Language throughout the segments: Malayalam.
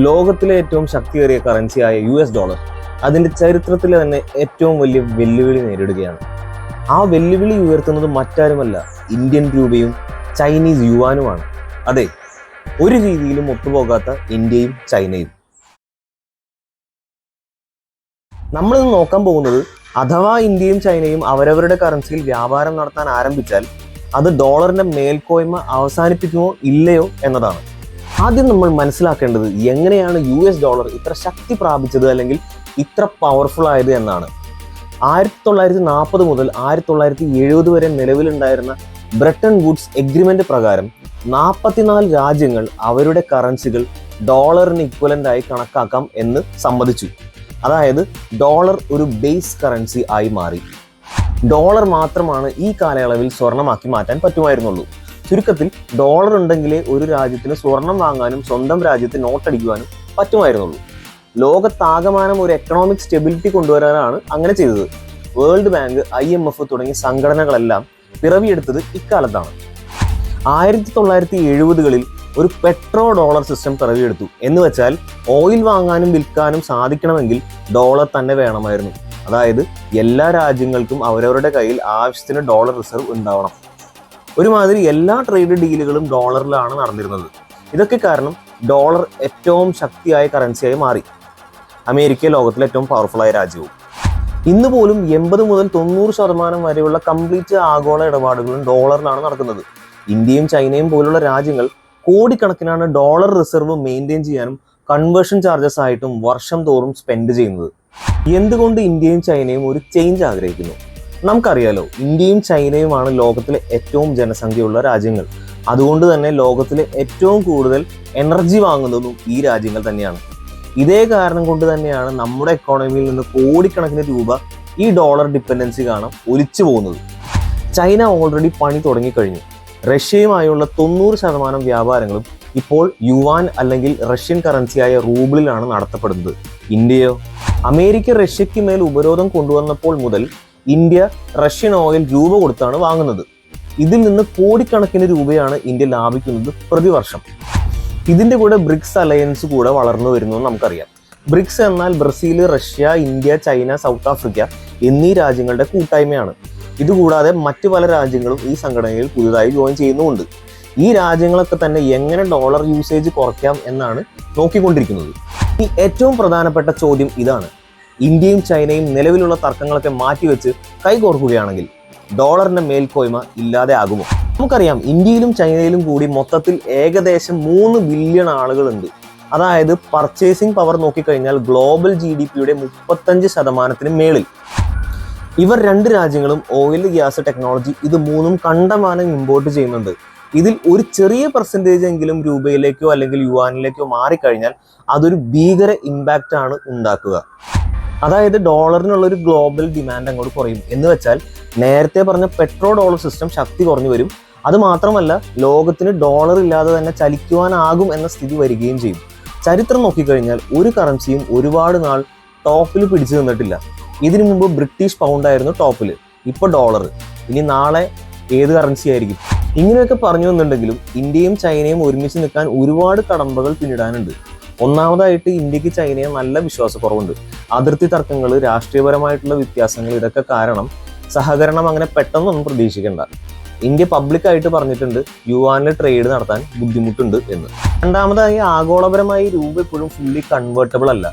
ലോകത്തിലെ ഏറ്റവും ശക്തിയേറിയ കറൻസിയായ യു എസ് ഡോളർ അതിന്റെ ചരിത്രത്തിലെ തന്നെ ഏറ്റവും വലിയ വെല്ലുവിളി നേരിടുകയാണ്. ആ വെല്ലുവിളി ഉയർത്തുന്നത് മറ്റാരുമല്ല ഇന്ത്യൻ രൂപയും ചൈനീസ് യുവാനുമാണ്. അതെ ഒരു രീതിയിലും ഒത്തുപോകാത്ത ഇന്ത്യയും ചൈനയും. നമ്മളിന്ന് നോക്കാൻ പോകുന്നത് അഥവാ ഇന്ത്യയും ചൈനയും അവരവരുടെ കറൻസിയിൽ വ്യാപാരം നടത്താൻ ആരംഭിച്ചാൽ അത് ഡോളറിന്റെ മേൽക്കോയ്മ അവസാനിപ്പിക്കുമോ ഇല്ലയോ എന്നതാണ്. ആദ്യം നമ്മൾ മനസ്സിലാക്കേണ്ടത് എങ്ങനെയാണ് യു എസ് ഡോളർ ഇത്ര ശക്തി പ്രാപിച്ചത് അല്ലെങ്കിൽ ഇത്ര പവർഫുൾ ആയത് എന്നാണ്. ആയിരത്തി തൊള്ളായിരത്തി നാൽപ്പത് മുതൽ ആയിരത്തി തൊള്ളായിരത്തി എഴുപത് വരെ നിലവിലുണ്ടായിരുന്ന ബ്രിട്ടൻ വുഡ്സ് എഗ്രിമെന്റ് പ്രകാരം നാൽപ്പത്തിനാല് രാജ്യങ്ങൾ അവരുടെ കറൻസികൾ ഡോളറിന് ഇക്വലന്റ് ആയി കണക്കാക്കാം എന്ന് സമ്മതിച്ചു. അതായത് ഡോളർ ഒരു ബേസ് കറൻസി ആയി മാറി. ഡോളർ മാത്രമാണ് ഈ കാലയളവിൽ സ്വർണമാക്കി മാറ്റാൻ പറ്റുമായിരുന്നുള്ളൂ. ചുരുക്കത്തിൽ ഡോളർ ഉണ്ടെങ്കിലേ ഒരു രാജ്യത്തിന് സ്വർണം വാങ്ങാനും സ്വന്തം രാജ്യത്ത് നോട്ടടിക്കുവാനും പറ്റുമായിരുന്നുള്ളൂ. ലോകത്താകമാനം ഒരു എക്കണോമിക് സ്റ്റെബിലിറ്റി കൊണ്ടുവരാനാണ് അങ്ങനെ ചെയ്തത്. World bank I M F തുടങ്ങിയ സംഘടനകളെല്ലാം പിറവിയെടുത്തത് ഇക്കാലത്താണ്. ആയിരത്തി തൊള്ളായിരത്തി എഴുപതുകളിൽ ഒരു പെട്രോ ഡോളർ സിസ്റ്റം പിറവിയെടുത്തു. എന്ന് വെച്ചാൽ ഓയിൽ വാങ്ങാനും വിൽക്കാനും സാധിക്കണമെങ്കിൽ ഡോളർ തന്നെ വേണമായിരുന്നു. അതായത് എല്ലാ രാജ്യങ്ങൾക്കും അവരവരുടെ കയ്യിൽ ആവശ്യത്തിന് ഡോളർ റിസർവ് ഉണ്ടാവണം. ഒരുമാതിരി എല്ലാ ട്രേഡ് ഡീലുകളും ഡോളറിലാണ് നടന്നിരുന്നത്. ഇതൊക്കെ കാരണം ഡോളർ ഏറ്റവും ശക്തിയായ കറൻസിയായി മാറി. അമേരിക്ക ലോകത്തിലെ ഏറ്റവും പവർഫുള്ളായ രാജ്യവും. ഇന്ന് പോലും എൺപത് മുതൽ തൊണ്ണൂറ് ശതമാനം വരെയുള്ള കംപ്ലീറ്റ് ആഗോള ഇടപാടുകളും ഡോളറിലാണ് നടക്കുന്നത്. ഇന്ത്യയും ചൈനയും പോലുള്ള രാജ്യങ്ങൾ കോടിക്കണക്കിനാണ് ഡോളർ റിസർവ് മെയിന്റെയിൻ ചെയ്യാനും കൺവേർഷൻ ചാർജസ് ആയിട്ടും വർഷം തോറും സ്പെൻഡ് ചെയ്യുന്നത്. എന്തുകൊണ്ട് ഇന്ത്യയും ചൈനയും ഒരു ചേഞ്ച് ആഗ്രഹിക്കുന്നു? നമുക്കറിയാലോ ഇന്ത്യയും ചൈനയുമാണ് ലോകത്തിലെ ഏറ്റവും ജനസംഖ്യയുള്ള രാജ്യങ്ങൾ. അതുകൊണ്ട് തന്നെ ലോകത്തിലെ ഏറ്റവും കൂടുതൽ എനർജി വാങ്ങുന്നതും ഈ രാജ്യങ്ങൾ തന്നെയാണ്. ഇതേ കാരണം കൊണ്ട് തന്നെയാണ് നമ്മുടെ എക്കോണമിയിൽ നിന്ന് കോടിക്കണക്കിന് രൂപ ഈ ഡോളർ ഡിപ്പെൻഡൻസി കാണാൻ ഒലിച്ചു പോകുന്നത്. ചൈന ഓൾറെഡി പണി തുടങ്ങിക്കഴിഞ്ഞു. റഷ്യയുമായുള്ള തൊണ്ണൂറ് ശതമാനം വ്യാപാരങ്ങളും ഇപ്പോൾ യുവാൻ അല്ലെങ്കിൽ റഷ്യൻ കറൻസിയായ റൂബിളിലാണ് നടത്തപ്പെടുന്നത്. ഇന്ത്യയോ? അമേരിക്ക റഷ്യയ്ക്ക് മേൽ ഉപരോധം കൊണ്ടുവന്നപ്പോൾ മുതൽ ഇന്ത്യ റഷ്യൻ ഓയിൽ രൂപ കൊടുത്താണ് വാങ്ങുന്നത്. ഇതിൽ നിന്ന് കോടിക്കണക്കിന് രൂപയാണ് ഇന്ത്യ ലാഭിക്കുന്നത് പ്രതിവർഷം. ഇതിന്റെ കൂടെ ബ്രിക്സ് അലയൻസ് കൂടെ വളർന്നു വരുന്നു നമുക്കറിയാം. ബ്രിക്സ് എന്നാൽ Brazil Russia India China South Africa എന്നീ രാജ്യങ്ങളുടെ കൂട്ടായ്മയാണ്. ഇതുകൂടാതെ മറ്റു പല രാജ്യങ്ങളും ഈ സംഘടനയിൽ പുതുതായി ജോയിൻ ചെയ്യുന്നുമുണ്ട്. ഈ രാജ്യങ്ങളൊക്കെ തന്നെ എങ്ങനെ ഡോളർ യൂസേജ് കുറയ്ക്കാം എന്നാണ് നോക്കിക്കൊണ്ടിരിക്കുന്നത്. ഈ ഏറ്റവും പ്രധാനപ്പെട്ട ചോദ്യം ഇതാണ്. ഇന്ത്യയും ചൈനയും നിലവിലുള്ള തർക്കങ്ങളൊക്കെ മാറ്റിവെച്ച് കൈകോർക്കുകയാണെങ്കിൽ ഡോളറിന്റെ മേൽക്കോയ്മ ഇല്ലാതെ ആകുമോ? നമുക്കറിയാം ഇന്ത്യയിലും ചൈനയിലും കൂടി മൊത്തത്തിൽ ഏകദേശം മൂന്ന് ബില്യൺ ആളുകളുണ്ട്. അതായത് പർച്ചേസിംഗ് പവർ നോക്കിക്കഴിഞ്ഞാൽ ഗ്ലോബൽ ജി ഡി പിയുടെ മുപ്പത്തഞ്ച് ശതമാനത്തിന് മേളിൽ. ഇവർ രണ്ട് രാജ്യങ്ങളും ഓയിൽ ഗ്യാസ് ടെക്നോളജി ഇത് മൂന്നും കണ്ടമാനം ഇമ്പോർട്ട് ചെയ്യുന്നുണ്ട്. ഇതിൽ ഒരു ചെറിയ പെർസെന്റേജ് എങ്കിലും രൂപയിലേക്കോ അല്ലെങ്കിൽ യുവാനിലേക്കോ മാറിക്കഴിഞ്ഞാൽ അതൊരു ഭീകര ഇമ്പാക്റ്റ് ആണ് ഉണ്ടാക്കുക. അതായത് ഡോളറിനുള്ള ഒരു ഗ്ലോബൽ ഡിമാൻഡ് അങ്ങോട്ട് കുറയും. എന്ന് വെച്ചാൽ നേരത്തെ പറഞ്ഞ പെട്രോ ഡോളർ സിസ്റ്റം ശക്തി കുറഞ്ഞു വരും. അത് മാത്രമല്ല ലോകത്തിന് ഡോളർ ഇല്ലാതെ തന്നെ ചലിക്കുവാനാകും എന്ന സ്ഥിതി വരികയും ചെയ്യും. ചരിത്രം നോക്കിക്കഴിഞ്ഞാൽ ഒരു കറൻസിയും ഒരുപാട് നാൾ ടോപ്പിൽ പിടിച്ചു നിന്നിട്ടില്ല. ഇതിനു മുമ്പ് ബ്രിട്ടീഷ് പൗണ്ട് ആയിരുന്നു ടോപ്പിൽ. ഇപ്പോൾ ഡോളർ. ഇനി നാളെ ഏത് കറൻസി ആയിരിക്കും? ഇങ്ങനെയൊക്കെ പറഞ്ഞു വന്നിട്ടുണ്ടെങ്കിലും ഇന്ത്യയും ചൈനയും ഒരുമിച്ച് നിൽക്കാൻ ഒരുപാട് കടമ്പകൾ പിന്നിടാനുണ്ട്. ഒന്നാമതായിട്ട് ഇന്ത്യയ്ക്ക് ചൈനയെ നല്ല വിശ്വാസക്കുറവുണ്ട്. അതിർത്തി തർക്കങ്ങൾ രാഷ്ട്രീയപരമായിട്ടുള്ള വ്യത്യാസങ്ങൾ ഇതൊക്കെ കാരണം സഹകരണം അങ്ങനെ പെട്ടെന്നൊന്നും പ്രതീക്ഷിക്കേണ്ട. ഇന്ത്യ പബ്ലിക്കായിട്ട് പറഞ്ഞിട്ടുണ്ട് യുവാനിൽ ട്രേഡ് നടത്താൻ ബുദ്ധിമുട്ടുണ്ട് എന്ന്. രണ്ടാമതായി ആഗോളപരമായി രൂപ ഇപ്പോഴും ഫുള്ളി കൺവേർട്ടബിൾ അല്ല.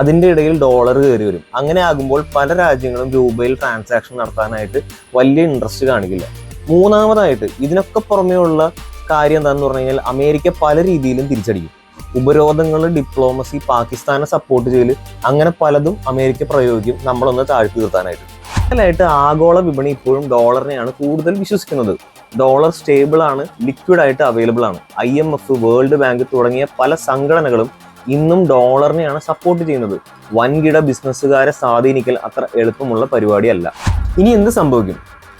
അതിന്റെ ഇടയിൽ ഡോളർ കയറി വരും. അങ്ങനെ ആകുമ്പോൾ പല രാജ്യങ്ങളും രൂപയിൽ ട്രാൻസാക്ഷൻ നടത്താനായിട്ട് വലിയ ഇൻട്രസ്റ്റ് കാണിക്കില്ല. മൂന്നാമതായിട്ട് ഇതിനൊക്കെ പുറമേ ഉള്ള കാര്യം എന്താണെന്ന് പറഞ്ഞു കഴിഞ്ഞാൽ അമേരിക്ക പല രീതിയിലും തിരിച്ചടിക്കും. ഉപരോധങ്ങൾ ഡിപ്ലോമസി പാകിസ്ഥാനെ സപ്പോർട്ട് ചെയ്യൽ അങ്ങനെ പലതും അമേരിക്ക പ്രയോഗിക്കും. നമ്മളൊന്ന് താഴ്ത്തി നിർത്താനായിട്ട്. ായിട്ട് ആഗോള വിപണി ഇപ്പോഴും ഡോളറിനെയാണ് കൂടുതൽ വിശ്വസിക്കുന്നത്. ഡോളർ സ്റ്റേബിൾ ആണ് ലിക്വിഡ് ആയിട്ട് അവൈലബിൾ ആണ്. I M F world bank തുടങ്ങിയ പല സംഘടനകളും ഇന്നും ഡോളറിനെയാണ് സപ്പോർട്ട് ചെയ്യുന്നത്. വൻകിട ബിസിനസ്സുകാരെ സ്വാധീനിക്കൽ അത്ര എളുപ്പമുള്ള പരിപാടിയല്ല. ഇനി എന്ത് സംഭവിക്കും?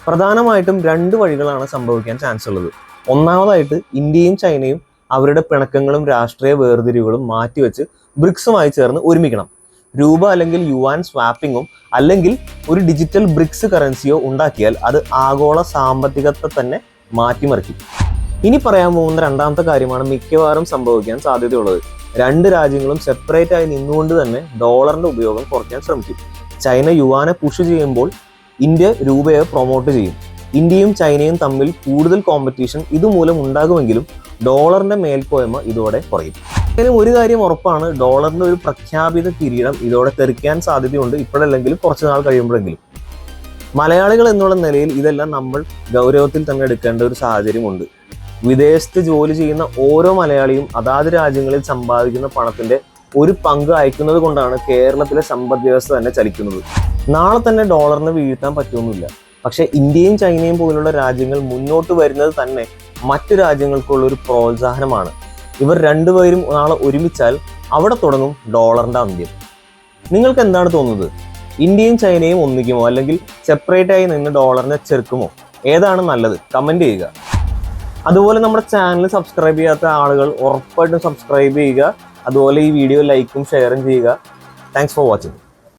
പ്രധാനമായിട്ടും രണ്ട് വഴികളാണ് സംഭവിക്കാൻ ചാൻസ് ഉള്ളത്. ഒന്നാമതായിട്ട് ഇന്ത്യയും ചൈനയും അവരുടെ പിണക്കങ്ങളും രാഷ്ട്രീയ വേർതിരിവുകളും മാറ്റിവെച്ച് ബ്രിക്സുമായി ചേർന്ന് ഒരുമിക്കണം. രൂപ അല്ലെങ്കിൽ യുവാൻ സ്വാപ്പിങ്ങും അല്ലെങ്കിൽ ഒരു ഡിജിറ്റൽ ബ്രിക്സ് കറൻസിയോ ഉണ്ടാക്കിയാൽ അത് ആഗോള സാമ്പത്തികത്തെ തന്നെ മാറ്റിമറിക്കും. ഇനി പറയാൻ പോകുന്ന രണ്ടാമത്തെ കാര്യമാണ് മിക്കവാറും സംഭവിക്കാൻ സാധ്യതയുള്ളത്. രണ്ട് രാജ്യങ്ങളും സെപ്പറേറ്റ് ആയി നിന്നുകൊണ്ട് തന്നെ ഡോളറിന്റെ ഉപയോഗം കുറയ്ക്കാൻ ശ്രമിക്കും. ചൈന യുവാനെ പുഷ് ചെയ്യുമ്പോൾ ഇന്ത്യ രൂപയെ പ്രൊമോട്ട് ചെയ്യും. ഇന്ത്യയും ചൈനയും തമ്മിൽ കൂടുതൽ കോമ്പറ്റീഷൻ ഇതുമൂലം ഉണ്ടാകുമെങ്കിലും ഡോളറിന്റെ മേൽക്കോയ്മ ഇതോടെ കുറയും. എങ്കിലും ഒരു കാര്യം ഉറപ്പാണ് ഡോളറിന്റെ ഒരു പ്രഖ്യാപിത കിരീടം ഇതോടെ തെറിക്കാൻ സാധ്യതയുണ്ട് ഇപ്പോഴല്ലെങ്കിലും കുറച്ചു നാൾ കഴിയുമ്പോഴെങ്കിലും. മലയാളികൾ എന്നുള്ള നിലയിൽ ഇതെല്ലാം നമ്മൾ ഗൗരവത്തിൽ തന്നെ എടുക്കേണ്ട ഒരു സാഹചര്യമുണ്ട്. വിദേശത്ത് ജോലി ചെയ്യുന്ന ഓരോ മലയാളിയും അതാത് രാജ്യങ്ങളിൽ സമ്പാദിക്കുന്ന പണത്തിന്റെ ഒരു പങ്ക് അയക്കുന്നത് കൊണ്ടാണ് കേരളത്തിലെ സമ്പദ് വ്യവസ്ഥ തന്നെ ചലിക്കുന്നത്. നാളെ തന്നെ ഡോളറിന് വീഴ്ത്താൻ പറ്റുമൊന്നുമില്ല. പക്ഷേ ഇന്ത്യയും ചൈനയും പോലുള്ള രാജ്യങ്ങൾ മുന്നോട്ട് വരുന്നത് തന്നെ മറ്റു രാജ്യങ്ങൾക്കുള്ള ഒരു പ്രോത്സാഹനമാണ്. ഇവർ രണ്ടുപേരും നാളെ ഒരുമിച്ചാൽ അവിടെ തുടങ്ങും ഡോളറിന്റെ അന്ത്യം. നിങ്ങൾക്ക് എന്താണ് തോന്നുന്നത്? ഇന്ത്യയും ചൈനയും ഒന്നിക്കുമോ? അല്ലെങ്കിൽ സെപ്പറേറ്റ് ആയി നിന്ന് ഡോളറിനെ ചെറുക്കുമോ? ഏതാണ് നല്ലത്? കമന്റ് ചെയ്യുക. അതുപോലെ നമ്മുടെ ചാനൽ സബ്സ്ക്രൈബ് ചെയ്യാത്ത ആളുകൾ ഉറപ്പായിട്ടും സബ്സ്ക്രൈബ് ചെയ്യുക. അതുപോലെ ഈ വീഡിയോ ലൈക്കും ഷെയറും ചെയ്യുക. Thanks for watching